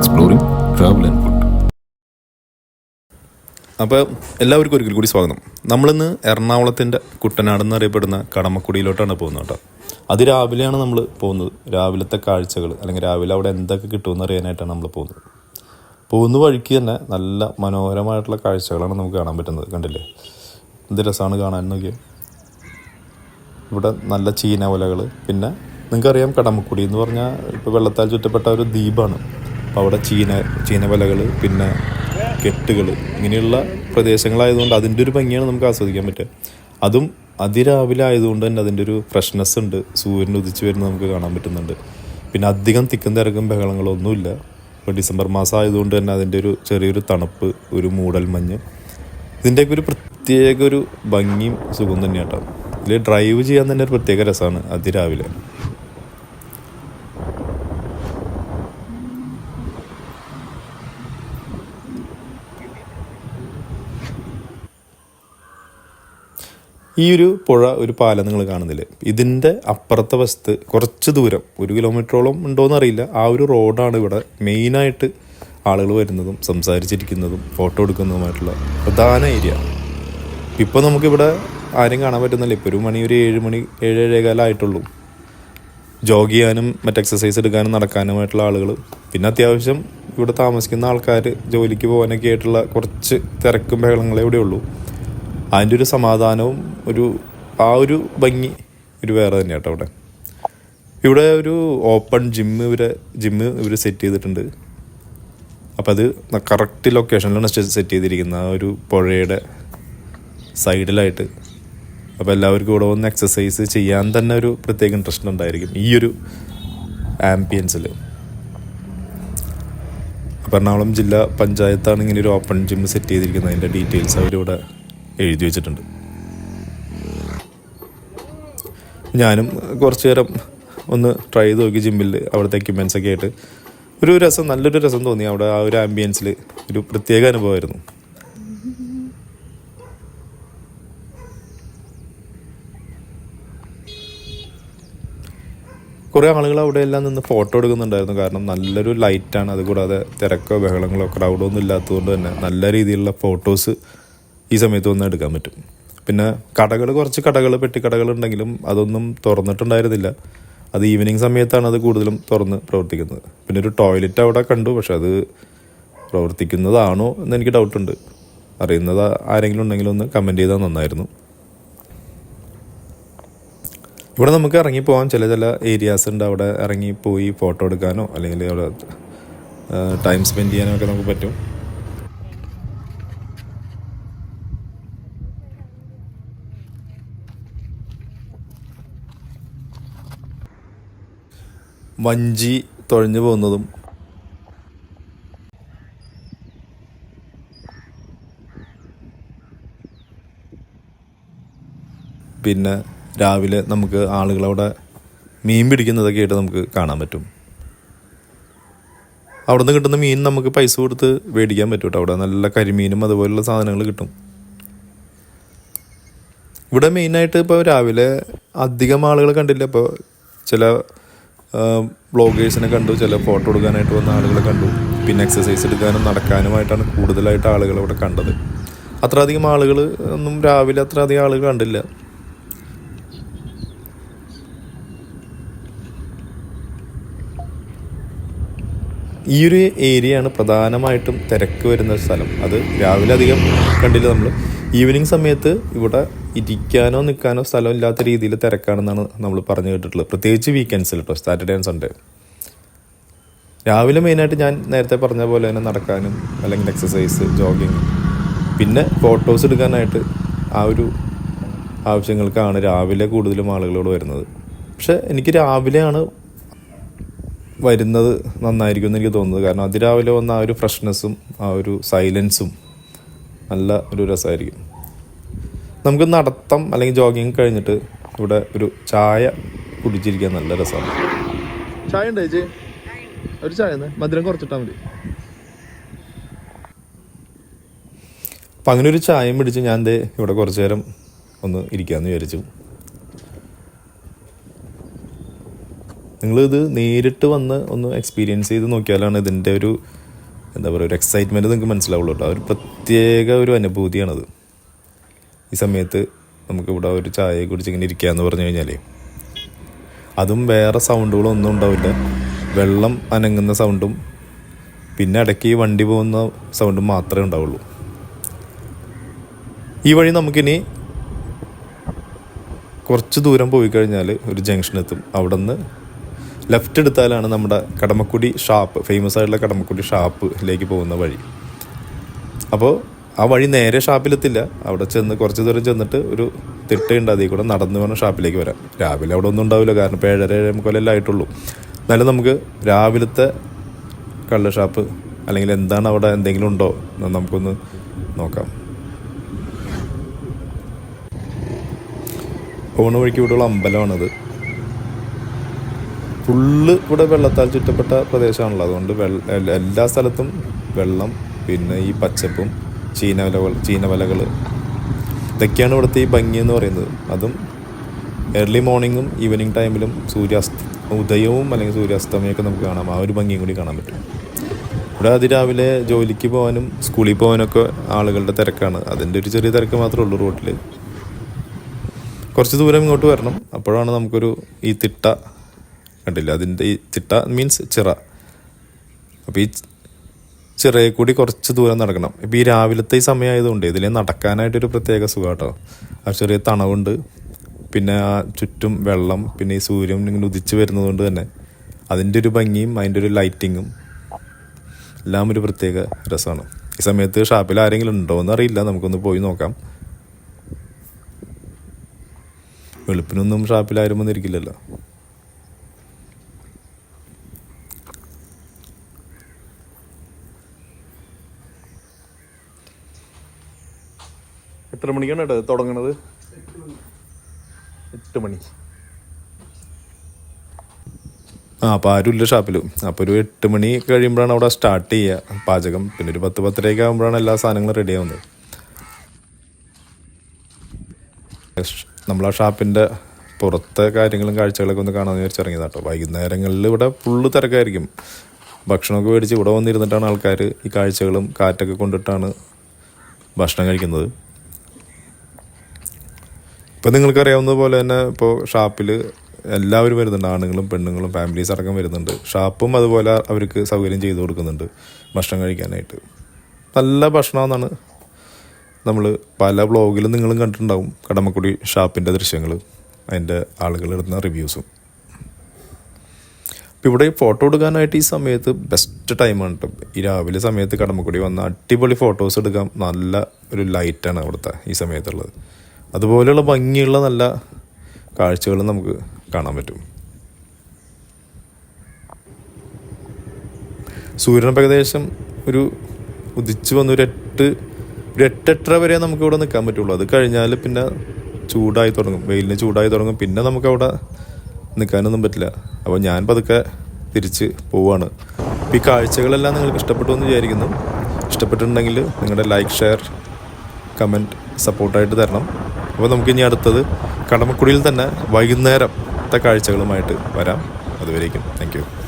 exploring travel and food അപ്പോൾ എല്ലാവർക്കും ഒരിക്കൽ കൂടി സ്വാഗതം. നമ്മളിന്ന് എറണാകുളത്തിന്റെ കുട്ടനാട് എന്നറിയപ്പെടുന്ന കടമക്കുടിയിലോട്ടാണ് പോകുന്നത് കേട്ടോ. അത് രാവിലെയാണ് നമ്മൾ പോകുന്നത്. രാവിലത്തെ കാഴ്ചകൾ അല്ലെങ്കിൽ രാവിലെ അവിടെ എന്തൊക്കെ കിട്ടുമെന്ന് അറിയാനായിട്ടാണ് നമ്മൾ പോകുന്നത്. പോകുന്ന വഴിക്ക് തന്നെ നല്ല മനോഹരമായിട്ടുള്ള കാഴ്ചകളാണ് നമുക്ക് കാണാൻ പറ്റുന്നത്. കണ്ടില്ലേ? എന്ത് രസമാണ് കാണാൻ നോക്കിയത് ഇവിടെ നല്ല ചീനവലകൾ പിന്നെ നിങ്ങൾക്കറിയാം കടമക്കുടി എന്ന് പറഞ്ഞാൽ ഇപ്പോൾ വെള്ളത്താൽ ചുറ്റപ്പെട്ട ഒരു ദ്വീപാണ്. അപ്പോൾ അവിടെ ചീന ചീനവലകൾ പിന്നെ കെട്ടുകൾ ഇങ്ങനെയുള്ള പ്രദേശങ്ങളായതുകൊണ്ട് അതിന്റെ ഒരു ഭംഗിയാണ് നമുക്ക് ആസ്വദിക്കാൻ പറ്റുക. അതും അതിരാവിലെ ആയതുകൊണ്ട് തന്നെ അതിന്റെ ഒരു ഫ്രഷ്നെസ് ഉണ്ട്. സൂര്യൻ ഉദിച്ച് വരുന്നത് നമുക്ക് കാണാൻ പറ്റുന്നുണ്ട്. പിന്നെ അധികം തിക്കും തിരക്കും ബഹളങ്ങളൊന്നുമില്ല ഇപ്പോൾ ഡിസംബർ മാസം ആയതുകൊണ്ട് തന്നെ അതിന്റെ ഒരു ചെറിയൊരു തണുപ്പ് ഒരു മൂടൽ മഞ്ഞ്. ഇതിന്റെയൊക്കെ ഒരു പ്രത്യേക ഒരു ഭംഗിയും സുഖം തന്നെയാണ് കേട്ടോ. ഇതിൽ ഡ്രൈവ് ചെയ്യാൻ തന്നെ ഒരു പ്രത്യേക രസമാണ് അതിരാവിലെ. ഈ ഒരു പുഴ ഒരു പാലം നിങ്ങൾ കാണുന്നില്ലേ? ഇതിന്റെ അപ്പുറത്തെ വശത്ത് കുറച്ച് ദൂരം ഒരു കിലോമീറ്ററോളം ഉണ്ടോയെന്ന് അറിയില്ല ആ ഒരു റോഡാണ് ഇവിടെ മെയിനായിട്ട് ആളുകൾ വരുന്നതും സംസാരിച്ചിരിക്കുന്നതും ഫോട്ടോ എടുക്കുന്നതുമായിട്ടുള്ള പ്രധാന ഏരിയ. ഇപ്പോൾ നമുക്കിവിടെ ആരും കാണാൻ പറ്റുന്നില്ല. ഇപ്പോൾ ഒരു മണി ഒരു ഏഴ് മണി ഏഴ് ഏഴേകാലമായിട്ടുള്ളൂ ജോഗ് ചെയ്യാനും മറ്റ് എക്സസൈസ് എടുക്കാനും നടക്കാനുമായിട്ടുള്ള ആളുകൾ. പിന്നെ അത്യാവശ്യം ഇവിടെ താമസിക്കുന്ന ആൾക്കാർ ജോലിക്ക് പോകാനൊക്കെ ആയിട്ടുള്ള കുറച്ച് തിരക്കും ബഹളങ്ങളെ ഇവിടെ ഉള്ളൂ അതിന്റെ ഒരു സമാധാനവും ഒരു ആ ഒരു ഭംഗി ഒരു വേറെ തന്നെ കേട്ടോ അവിടെ. ഇവിടെ ഒരു ഓപ്പൺ ജിമ്മ് ഇവരെ ജിമ്മ് ഇവർ സെറ്റ് ചെയ്തിട്ടുണ്ട്. അപ്പോൾ അത് കറക്റ്റ് ലൊക്കേഷനിലാണ് സെറ്റ് ചെയ്തിരിക്കുന്നത്. ആ ഒരു പുഴയുടെ സൈഡിലായിട്ട്. അപ്പോൾ എല്ലാവർക്കും ഇവിടെ വന്ന് എക്സസൈസ് ചെയ്യാൻ തന്നെ ഒരു പ്രത്യേക ഇൻട്രസ്റ്റ് ഉണ്ടായിരിക്കും ഈ ഒരു ആംബിയൻസിൽ അപ്പോൾ എറണാകുളം ജില്ലാ പഞ്ചായത്താണ് ഇങ്ങനെ ഒരു ഓപ്പൺ ജിം സെറ്റ് ചെയ്തിരിക്കുന്നത്. അതിന്റെ ഡീറ്റെയിൽസ് അവരിവിടെ എഴുതി വെച്ചിട്ടുണ്ട്. ഞാനും കുറച്ച് നേരം ഒന്ന് ട്രൈ ചെയ്ത് നോക്കി ജിമ്മിൽ അവിടുത്തെ എക്യുപ്മെൻസ് ഒക്കെ ആയിട്ട്. ഒരു രസം നല്ലൊരു രസം തോന്നി അവിടെ ആ ഒരു ആംബിയൻസിൽ ഒരു പ്രത്യേക അനുഭവമായിരുന്നു. കുറേ ആളുകൾ അവിടെ എല്ലാം നിന്ന് ഫോട്ടോ എടുക്കുന്നുണ്ടായിരുന്നു. കാരണം നല്ലൊരു ലൈറ്റാണ് അതുകൂടാതെ തിരക്കോ ബഹളങ്ങളോ ക്രൗഡോ ഒന്നും ഇല്ലാത്തതുകൊണ്ട് തന്നെ നല്ല രീതിയിലുള്ള ഫോട്ടോസ് ഈ സമയത്ത് വന്ന് എടുക്കാൻ പറ്റും. പിന്നെ കടകൾ കുറച്ച് കടകൾ പെട്ടിക്കടകൾ ഉണ്ടെങ്കിലും അതൊന്നും തുറന്നിട്ടുണ്ടായിരുന്നില്ല. അത് ഈവനിങ് സമയത്താണ് അത് കൂടുതലും തുറന്ന് പ്രവർത്തിക്കുന്നത്. പിന്നെ ഒരു ടോയ്ലറ്റ് അവിടെ കണ്ടു പക്ഷെ അത് പ്രവർത്തിക്കുന്നതാണോ എന്ന് എനിക്ക് ഡൗട്ടുണ്ട് അറിയുന്നത് ആരെങ്കിലും ഉണ്ടെങ്കിൽ ഒന്ന് കമന്റ് ചെയ്താൽ നന്നായിരുന്നു. ഇവിടെ നമുക്ക് ഇറങ്ങി പോകാൻ ചില ചില ഏരിയാസ് ഉണ്ട് അവിടെ ഇറങ്ങി പോയി ഫോട്ടോ എടുക്കാനോ അല്ലെങ്കിൽ അവിടെ ടൈം സ്പെൻഡ് ചെയ്യാനോ ഒക്കെ നമുക്ക് പറ്റും. വഞ്ചി തുഴഞ്ഞു പോകുന്നതും. പിന്നെ രാവിലെ നമുക്ക് ആളുകളവിടെ മീൻ പിടിക്കുന്നതൊക്കെ ആയിട്ട് നമുക്ക് കാണാൻ പറ്റും. അവിടെ നിന്ന് കിട്ടുന്ന മീൻ നമുക്ക് പൈസ കൊടുത്ത് മേടിക്കാൻ പറ്റും കേട്ടോ. അവിടെ നല്ല കരിമീനും അതുപോലുള്ള സാധനങ്ങൾ കിട്ടും. ഇവിടെ മെയിനായിട്ട് ഇപ്പോൾ രാവിലെ അധികം ആളുകൾ കണ്ടില്ല. ഇപ്പോൾ ചില ബ്ലോഗേഴ്സിനെ കണ്ടു. ചില ഫോട്ടോ എടുക്കാനായിട്ട് വന്ന ആളുകളെ കണ്ടു. പിന്നെ എക്സസൈസ് എടുക്കാനും നടക്കാനുമായിട്ടാണ് കൂടുതലായിട്ട് ആളുകൾ ഇവിടെ കണ്ടത്. അത്രയധികം ആളുകൾ ഒന്നും രാവിലെ അത്രയധികം ആളുകൾ കണ്ടില്ല. ഈ ഒരു ഏരിയയാണ് പ്രധാനമായിട്ടും തിരക്ക് വരുന്ന സ്ഥലം. അത് രാവിലെ അധികം കണ്ടില്ല നമ്മൾ ഈവനിങ് സമയത്ത് ഇവിടെ ഇരിക്കാനോ നിൽക്കാനോ സ്ഥലമില്ലാത്ത രീതിയിൽ തിരക്കാണെന്നാണ് നമ്മൾ പറഞ്ഞു കേട്ടിട്ടുള്ളത്. പ്രത്യേകിച്ച് വീക്കെൻഡ്സിൽ കേട്ടോ സാറ്റർഡേ ആൻഡ് സൺഡേ രാവിലെ മെയിനായിട്ട് ഞാൻ നേരത്തെ പറഞ്ഞ പോലെ തന്നെ നടക്കാനും അല്ലെങ്കിൽ എക്സസൈസ് ജോഗിങ് പിന്നെ ഫോട്ടോസ് എടുക്കാനായിട്ട് ആ ഒരു ആവശ്യങ്ങൾക്കാണ് രാവിലെ കൂടുതലും ആളുകളോട് വരുന്നത്. പക്ഷേ എനിക്ക് രാവിലെയാണ് വരുന്നത് നന്നായിരിക്കും എന്ന് എനിക്ക് തോന്നുന്നത്. കാരണം അതിരാവിലെ വന്ന ആ ഒരു ഫ്രഷ്നെസ്സും ആ ഒരു സൈലൻസും നല്ല ഒരു രസമായിരിക്കും. നമുക്ക് നടത്തം അല്ലെങ്കിൽ ജോഗിങ് കഴിഞ്ഞിട്ട് ഇവിടെ ഒരു ചായ കുടിച്ചിരിക്കാൻ നല്ല രസമാണ്. ചായ ഉണ്ടോ ചേച്ചി? ഒരു ചായ മധുരം കുറച്ചിട്ടാൽ മതി. അപ്പം അങ്ങനെ ഒരു ചായയും പിടിച്ച് ഞാൻ ദേ ഇവിടെ കുറച്ച് നേരം ഒന്ന് ഇരിക്കാമെന്ന് വിചാരിച്ചു. നിങ്ങളിത് നേരിട്ട് വന്ന് ഒന്ന് എക്സ്പീരിയൻസ് ചെയ്ത് നോക്കിയാലാണ് ഇതിന്റെ ഒരു എന്താ പറയുക ഒരു എക്സൈറ്റ്മെന്റ് നിങ്ങൾക്ക് മനസ്സിലാവുള്ളൂ കേട്ടോ. ഒരു പ്രത്യേക ഒരു അനുഭൂതിയാണത്. ഈ സമയത്ത് നമുക്കിവിടെ ഒരു ചായ കുടിച്ച് ഇങ്ങനെ ഇരിക്കുക എന്ന് പറഞ്ഞു കഴിഞ്ഞാൽ അതും വേറെ സൗണ്ടുകളൊന്നും ഉണ്ടാവില്ല. വെള്ളം അനങ്ങുന്ന സൗണ്ടും പിന്നെ ഇടയ്ക്ക് വണ്ടി പോകുന്ന സൗണ്ടും മാത്രമേ ഉണ്ടാവുള്ളൂ. ഈ വഴി നമുക്കിനി കുറച്ച് ദൂരം പോയി കഴിഞ്ഞാൽ ഒരു ജംഗ്ഷനെത്തും അവിടെ നിന്ന് ലെഫ്റ്റ് എടുത്താലാണ് നമ്മുടെ കടമക്കുടി ഷാപ്പ് ഫേമസ് ആയിട്ടുള്ള കടമക്കുടി ഷാപ്പിലേക്ക് പോകുന്ന വഴി. അപ്പോൾ ആ വഴി നേരെ ഷാപ്പിലെത്തില്ല. അവിടെ ചെന്ന് കുറച്ച് ദൂരം ചെന്നിട്ട് ഒരു തിട്ടയുണ്ട് അതിൽ കൂടെ നടന്നു വേണം ഷാപ്പിലേക്ക് വരാം. രാവിലെ അവിടെ ഒന്നും ഉണ്ടാവില്ല കാരണം ഇപ്പോൾ ഏഴര ഏഴ് മുക്കാലെല്ലാം ആയിട്ടുള്ളൂ. എന്നാലും നമുക്ക് രാവിലത്തെ കള്ള് ഷാപ്പ് അല്ലെങ്കിൽ എന്താണ് അവിടെ എന്തെങ്കിലും ഉണ്ടോ എന്ന് നമുക്കൊന്ന് നോക്കാം. പോണ വഴിക്ക് ഇവിടെയുള്ള അമ്പലമാണത്. ഫുള്ള് ഇവിടെ വെള്ളത്താൽ ചുറ്റപ്പെട്ട പ്രദേശമാണല്ലോ. അതുകൊണ്ട് എല്ലാ സ്ഥലത്തും വെള്ളം പിന്നെ ഈ പച്ചപ്പും ചീനവലകൾ ചീനവലകൾ ഇതൊക്കെയാണ് ഇവിടുത്തെ ഈ ഭംഗി എന്ന് പറയുന്നത്. അതും ഏർലി മോർണിംഗും ഈവനിങ് ടൈമിലും സൂര്യാസ്ത ഉദയവും അല്ലെങ്കിൽ സൂര്യാസ്തമയൊക്കെ നമുക്ക് കാണാം. ആ ഒരു ഭംഗിയും കൂടി കാണാൻ പറ്റും. ഇവിടെ അതിരാവിലെ ജോലിക്ക് പോകാനും സ്കൂളിൽ പോകാനൊക്കെ ആളുകളുടെ തിരക്കാണ്. അതിന്റെ ഒരു ചെറിയ തിരക്ക് മാത്രമേ ഉള്ളൂ റോട്ടിൽ കുറച്ച് ദൂരം ഇങ്ങോട്ട് വരണം. അപ്പോഴാണ് നമുക്കൊരു ഈ തിട്ട കണ്ടില്ല. അതിന്റെ ഈ ചിട്ട മീൻസ് ചിറ. അപ്പോൾ ഈ ചിറയെ കൂടി കുറച്ച് ദൂരം നടക്കണം. ഇപ്പോൾ ഈ രാവിലത്തെ ഈ സമയമായതുകൊണ്ട് ഇതിൽ നടക്കാനായിട്ടൊരു പ്രത്യേക സുഖം കേട്ടോ ആ ചെറിയ തണവുണ്ട്. പിന്നെ ആ ചുറ്റും വെള്ളം പിന്നെ ഈ സൂര്യൻ ഇങ്ങനെ ഉദിച്ച് വരുന്നതുകൊണ്ട് തന്നെ അതിന്റെ ഒരു ഭംഗിയും അതിന്റെ ഒരു ലൈറ്റിങ്ങും എല്ലാം ഒരു പ്രത്യേക രസമാണ്. ഈ സമയത്ത് ഷാപ്പിൽ ആരെങ്കിലും ഉണ്ടോ എന്ന് അറിയില്ല. നമുക്കൊന്ന് പോയി നോക്കാം. വെളുപ്പിനൊന്നും ഷാപ്പിൽ ആരും വന്നിരിക്കില്ലല്ലോ. എത്ര മണിക്കാണ് കേട്ടോ തുടങ്ങണത്? എട്ട് മണി. ആ അപ്പോൾ ആരുമില്ല ഷാപ്പിലും. അപ്പോൾ ഒരു എട്ട് മണി കഴിയുമ്പോഴാണ് അവിടെ സ്റ്റാർട്ട് ചെയ്യുക. പാചകം. പിന്നെ ഒരു പത്ത് പത്തരയൊക്കെ ആകുമ്പോഴാണ് എല്ലാ സാധനങ്ങളും റെഡി ആവുന്നത്. നമ്മൾ ആ ഷാപ്പിന്റെ പുറത്തെ കാര്യങ്ങളും കാഴ്ചകളൊക്കെ ഒന്ന് കാണാമെന്ന് വിചാരിച്ചിറങ്ങിയതാ കേട്ടോ വൈകുന്നേരങ്ങളിൽ ഇവിടെ ഫുള്ള് തിരക്കായിരിക്കും. ഭക്ഷണമൊക്കെ മേടിച്ച് ഇവിടെ വന്നിരുന്നിട്ടാണ് ആൾക്കാർ ഈ കാഴ്ചകളും കാറ്റൊക്കെ കൊണ്ടിട്ടാണ് ഭക്ഷണം കഴിക്കുന്നത്. ഇപ്പം നിങ്ങൾക്കറിയാവുന്ന പോലെ തന്നെ ഇപ്പോൾ ഷാപ്പിൽ എല്ലാവരും വരുന്നുണ്ട് ആണുങ്ങളും പെണ്ണുങ്ങളും ഫാമിലീസ് അടക്കം വരുന്നുണ്ട്. ഷാപ്പും അതുപോലെ അവർക്ക് സൗകര്യം ചെയ്തു കൊടുക്കുന്നുണ്ട് ഭക്ഷണം കഴിക്കാനായിട്ട്. നല്ല ഭക്ഷണമെന്നാണ് നമ്മൾ പല ബ്ലോഗിലും നിങ്ങളും കണ്ടിട്ടുണ്ടാവും. കടമക്കുടി ഷാപ്പിന്റെ ദൃശ്യങ്ങൾ അതിന്റെ ആളുകൾ ഇടുന്ന റിവ്യൂസും. അപ്പം ഇവിടെ ഫോട്ടോ എടുക്കാനായിട്ട് ഈ സമയത്ത് ബെസ്റ്റ് ടൈമാണ് കേട്ടോ. ഈ രാവിലെ സമയത്ത് കടമക്കുടി വന്ന അടിപൊളി ഫോട്ടോസ് എടുക്കാം നല്ല ഒരു ലൈറ്റാണ് അവിടുത്തെ ഈ സമയത്തുള്ളത്. അതുപോലെയുള്ള ഭംഗിയുള്ള നല്ല കാഴ്ചകളും നമുക്ക് കാണാൻ പറ്റും. സൂര്യൻ ഏകദേശം ഒരു ഉദിച്ചു വന്ന ഒരു എട്ട് ഒരു എട്ടെട്ടര വരെ നമുക്ക് ഇവിടെ നിൽക്കാൻ പറ്റുള്ളൂ. അത് കഴിഞ്ഞാൽ പിന്നെ ചൂടായി തുടങ്ങും. വെയിലിന് ചൂടായി തുടങ്ങും. പിന്നെ നമുക്ക് അവിടെ നിൽക്കാനൊന്നും പറ്റില്ല. അപ്പോൾ ഞാൻ പതുക്കെ തിരിച്ച് പോവാണ്. ഈ കാഴ്ചകളെല്ലാം നിങ്ങൾക്ക് ഇഷ്ടപ്പെട്ടു എന്ന് വിചാരിക്കുന്നു. ഇഷ്ടപ്പെട്ടിട്ടുണ്ടെങ്കിൽ നിങ്ങളുടെ ലൈക്ക് ഷെയർ കമന്റ് സപ്പോർട്ടായിട്ട് തരണം. അപ്പോൾ നമുക്കിനി അടുത്തത് കടമക്കുടിയിൽ തന്നെ വൈകുന്നേരത്തെ കാഴ്ചകളുമായിട്ട് വരാം. അതുവരേക്കും. താങ്ക്